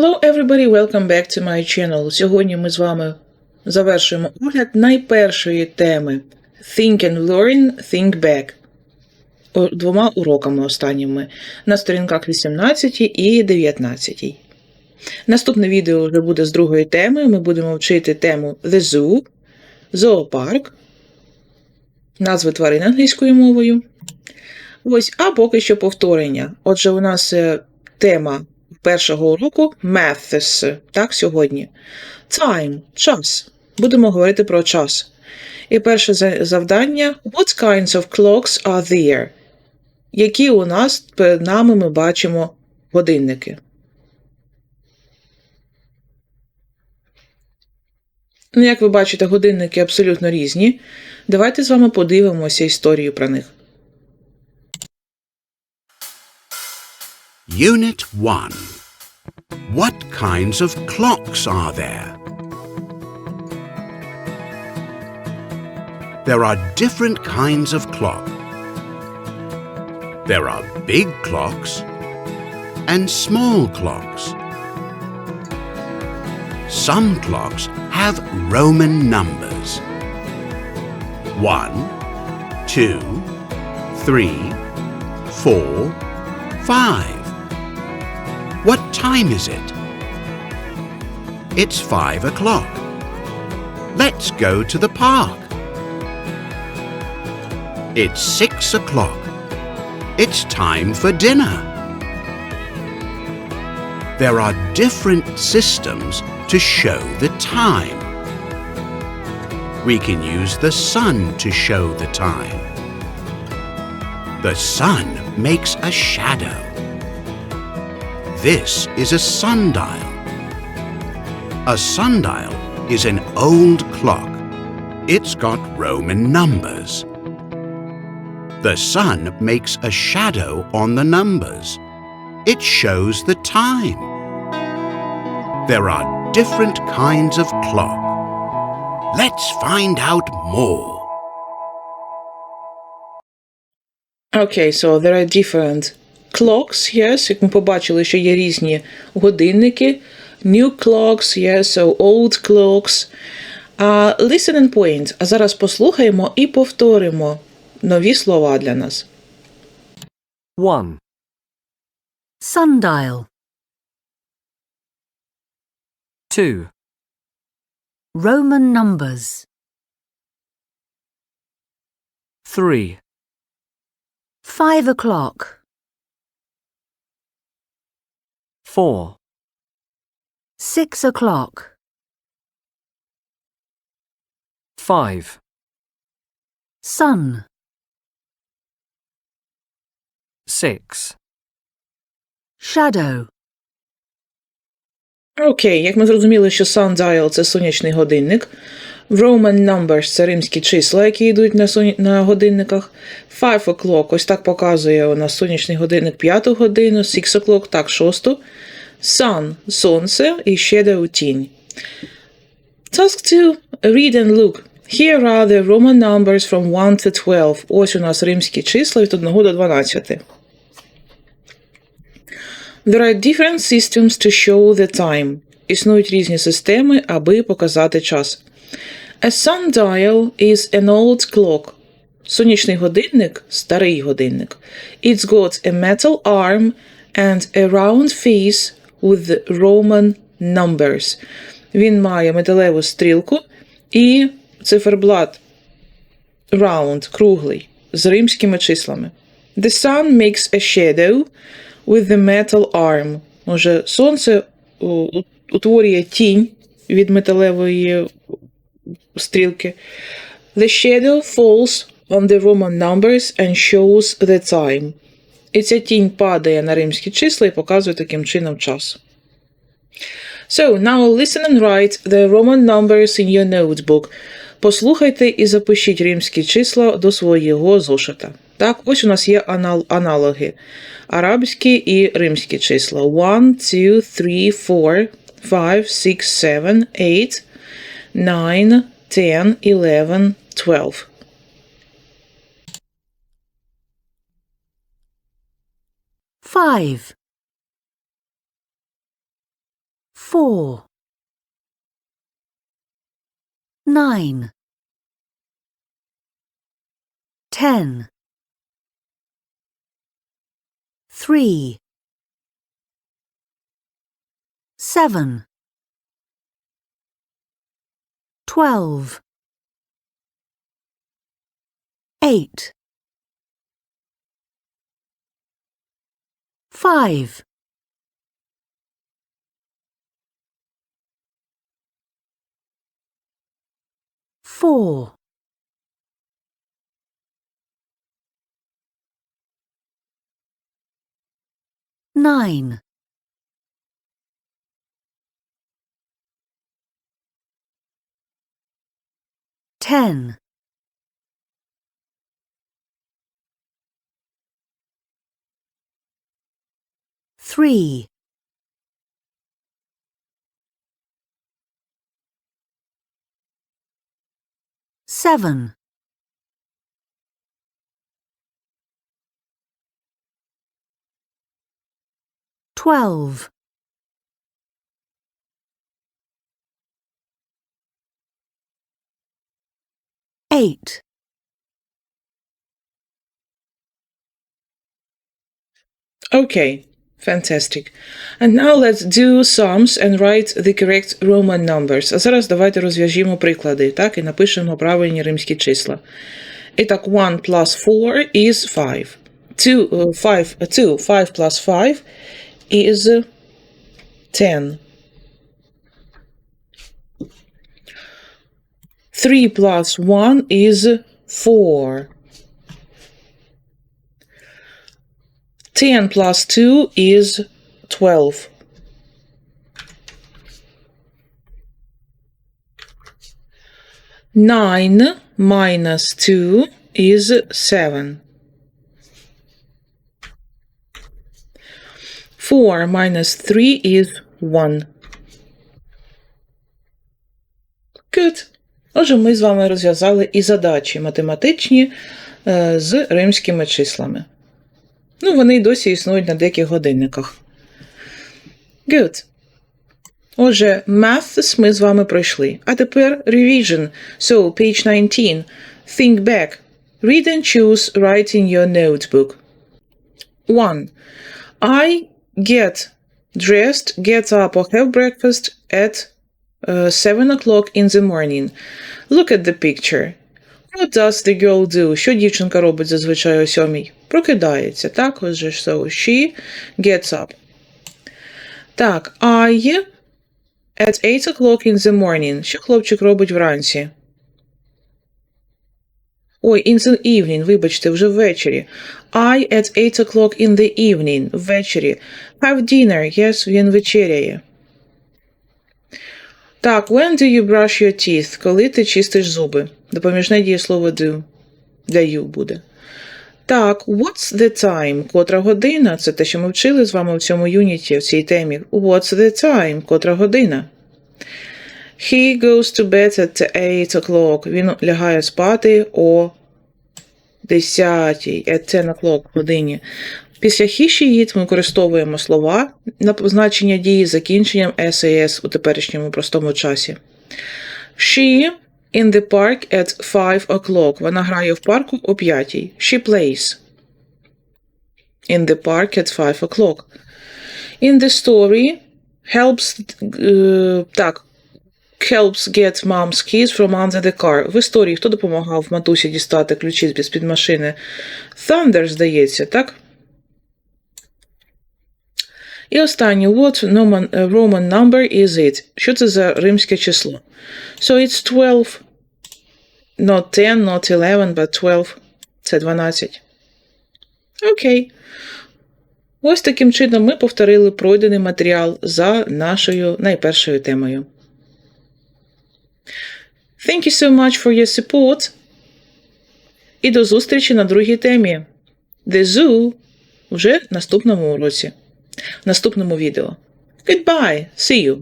Hello everybody, welcome back to my channel. Сьогодні ми з вами завершуємо огляд найпершої теми Think and Learn, Think Back. Двома уроками останніми на сторінках 18 і 19. Наступне відео вже буде з другої теми. Ми будемо вчити тему The Zoo, зоопарк, назви тварин англійською мовою. Ось, а поки що повторення. Отже, у нас е, тема першого уроку Maths, так, сьогодні. Time час. Будемо говорити про час. І перше завдання: What kinds of clocks are there? Які у нас перед нами ми бачимо годинники? Ну, як ви бачите, годинники абсолютно різні. Давайте з вами подивимося історію про них. Unit 1. What kinds of clocks are there? There are different kinds of clock. There are big clocks and small clocks. Some clocks have Roman numbers. One, two, three, four, five. What time is it? It's five o'clock. Let's go to the park. It's six o'clock. It's time for dinner. There are different systems to show the time. We can use the sun to show the time. The sun makes a shadow. This is a sundial. A sundial is an old clock. It's got Roman numbers. The sun makes a shadow on the numbers. It shows the time. There are different kinds of clock. Let's find out more. Okay, so there are different clocks, yes. Як ми побачили, що є різні годинники. New clocks, yes, so old clocks. Uh, listen and point. А зараз послухаємо і повторимо нові слова для нас. 1. Sundial. 2. Roman numbers. 3. Five o'clock. 4. Six o'clock. 5. Sun. 6. Shadow. Окей, як ми зрозуміли, що sundial – це сонячний годинник. Roman numbers – це римські числа, які йдуть на, соня... на годинниках. Five o'clock – ось так показує у нас сонячний годинник п'яту годину. Six o'clock – так, шосту. Sun – сонце і shadow – тінь. Task 2. Read and look. Here are the Roman numbers from 1 to 12. Ось у нас римські числа від 1 до 12. There are different systems to show the time. Існують різні системи, аби показати час. A sundial is an old clock. Сонячний годинник – старий годинник. It's got a metal arm and a round face with Roman numbers. Він має металеву стрілку і циферблат round, круглий, з римськими числами. The sun makes a shadow with the metal arm. Може, сонце утворює тінь від металевої стрілки. The shadow falls on the Roman numbers and shows the time. І ця тінь падає на римські числа і показує таким чином час. So, now listen and write the Roman numbers in your notebook. Послухайте і запишіть римські числа до свого зошита. Так, ось у нас є анал- аналоги. Арабські і римські числа. 1, 2, 3, 4, 5, 6, 7, 8, 9, 10, 11, 12. Five. four, nine, ten, three, seven, twelve, eight, five, four, nine, ten, three, seven, twelve, eight, Okay, fantastic. And now let's do sums and write the correct Roman numbers. А зараз давайте розв'яжімо приклади, так, і напишемо правильні римські числа. І так, 1 plus 4 is 5. 2, uh, 5, uh, 2, 5 plus 5 is 10. 3 plus 1 is 4. 10 plus 2 is 12. Nine minus two is seven. Four minus three is one. Good. Отже, ми з вами розв'язали і задачі математичні е, з римськими числами. Ну, вони й досі існують на деяких годинниках. Good. Отже, maths ми з вами пройшли. А тепер revision. So, page 19. Think back. Read and choose. Write in your notebook. 1. I get dressed, get up or have breakfast at uh, 7 o'clock in the morning. Look at the picture. What does the girl do? Що дівчинка робить зазвичай о сьомій? Прокидається, так? Отже, so she gets up. Так, I at 8 o'clock in the morning. Що хлопчик робить вранці? Ой, in the evening, вибачте, вже ввечері. I at 8 o'clock in the evening. Ввечері. Have dinner. Yes, він вечеряє. Так, when do you brush your teeth? Коли ти чистиш зуби? Допоміжне дієслово do. Для you буде. Так, what's the time? Котра година? Це те, що ми вчили з вами в цьому юніті, в цій темі. What's the time? Котра година? He goes to bed at 8 o'clock. Він лягає спати о 10, at 10 o'clock годині. Після he, she, ми використовуємо слова на позначення дії з закінченням SAS у теперішньому простому часі. She in the park at 5 o'clock. Вона грає в парку о 5. She plays in the park at 5 o'clock. In the story helps е, так, helps get mom's keys from under the car. В історії хто допомагав матусі дістати ключі з-під машини? Thunder, здається, так? І останнє, what Roman, е, Roman number is it? Що це за римське число? So it's 12. Not 10, not 11, but 12. Це 12. Окей. Ось таким чином ми повторили пройдений матеріал за нашою найпершою темою. Thank you so much for your support. І до зустрічі на другій темі. The Zoo вже в наступному уроці, в наступному відео. Goodbye. See you.